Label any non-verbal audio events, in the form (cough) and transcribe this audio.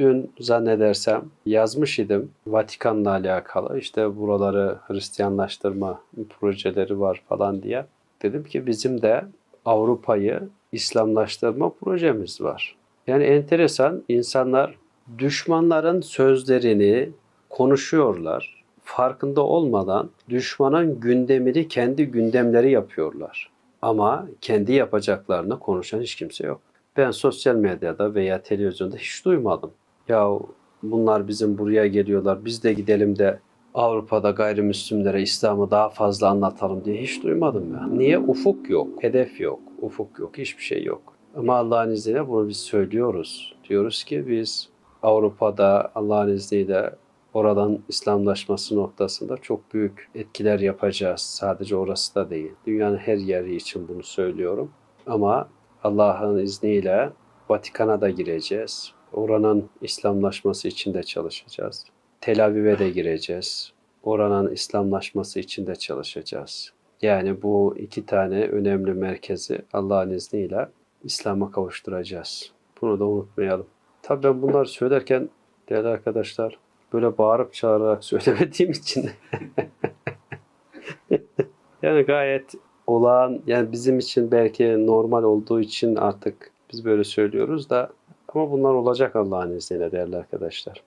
Dün zannedersem yazmış idim Vatikan'la alakalı işte buraları Hristiyanlaştırma projeleri var falan diye. Dedim ki bizim de Avrupa'yı İslamlaştırma projemiz var. Yani enteresan insanlar düşmanların sözlerini konuşuyorlar. Farkında olmadan düşmanın gündemini kendi gündemleri yapıyorlar. Ama kendi yapacaklarını konuşan hiç kimse yok. Ben sosyal medyada veya televizyonda hiç duymadım. Ya bunlar bizim buraya geliyorlar biz de gidelim de Avrupa'da gayrimüslimlere İslam'ı daha fazla anlatalım diye hiç duymadım ben. Niye? Ufuk yok, hedef yok, ufuk yok, hiçbir şey yok. Ama Allah'ın izniyle bunu biz söylüyoruz. Diyoruz ki biz Avrupa'da Allah'ın izniyle oradan İslamlaşması noktasında çok büyük etkiler yapacağız. Sadece orası da değil. Dünyanın her yeri için bunu söylüyorum. Ama Allah'ın izniyle Vatikan'a da gireceğiz. Oranın İslamlaşması için de çalışacağız. Tel Aviv'e de gireceğiz. Oranın İslamlaşması için de çalışacağız. Yani bu iki tane önemli merkezi Allah'ın izniyle İslam'a kavuşturacağız. Bunu da unutmayalım. Tabii ben bunları söylerken değerli arkadaşlar böyle bağırıp çağırarak (laughs) söylemediğim için (laughs) yani gayet olağan yani bizim için belki normal olduğu için artık biz böyle söylüyoruz da ama bunlar olacak Allah'ın izniyle değerli arkadaşlar.